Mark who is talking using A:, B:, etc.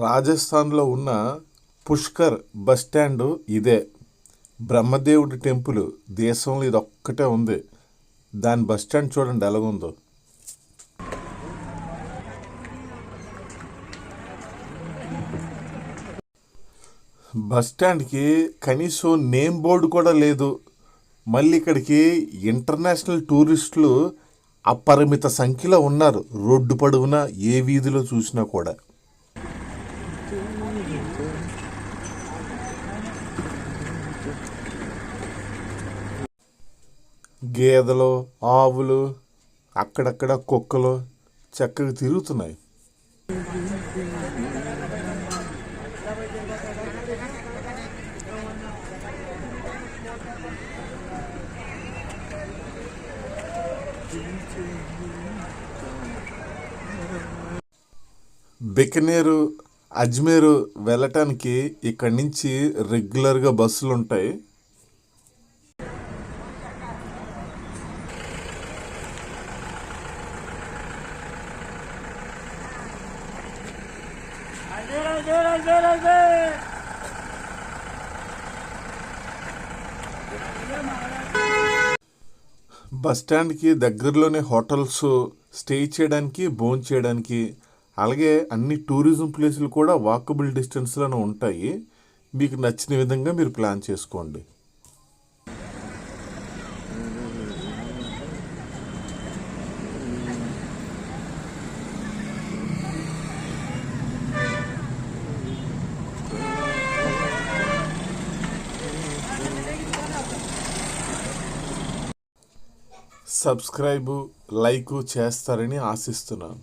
A: రాజస్థాన్లో ఉన్న Pushkar bus stand ఇదే. బ్రహ్మదేవుడి టెంపుల్ దేశంలో ఇది ఒక్కటే ఉంది. దాని బస్ స్టాండ్ చూడండి ఎలాగుందో. బస్ స్టాండ్కి కనీసం నేమ్ బోర్డు కూడా లేదు. మళ్ళీ ఇక్కడికి ఇంటర్నేషనల్ టూరిస్టులు అపరిమిత సంఖ్యలో ఉన్నారు. రోడ్డు పొడవునా ఏ వీధిలో చూసినా కూడా. గేదెలు ఆవులు అక్కడక్కడ కుక్కలు చక్కగా తిరుగుతున్నాయి. బికనేరు అజ్మేరు వెళ్ళటానికి ఇక్కడి నుంచి రెగ్యులర్గా బస్సులు ఉంటాయి. బస్ స్టాండ్కి దగ్గరలోనే హోటల్స్ స్టే చేయడానికి భోజనం చేయడానికి అలాగే అన్ని టూరిజం ప్లేసులు కూడా వాకబుల్ డిస్టెన్స్లోనే ఉంటాయి. మీకు నచ్చిన విధంగా మీరు ప్లాన్ చేసుకోండి. సబ్స్క్రైబు లైకు చేస్తారని ఆశిస్తున్నాను.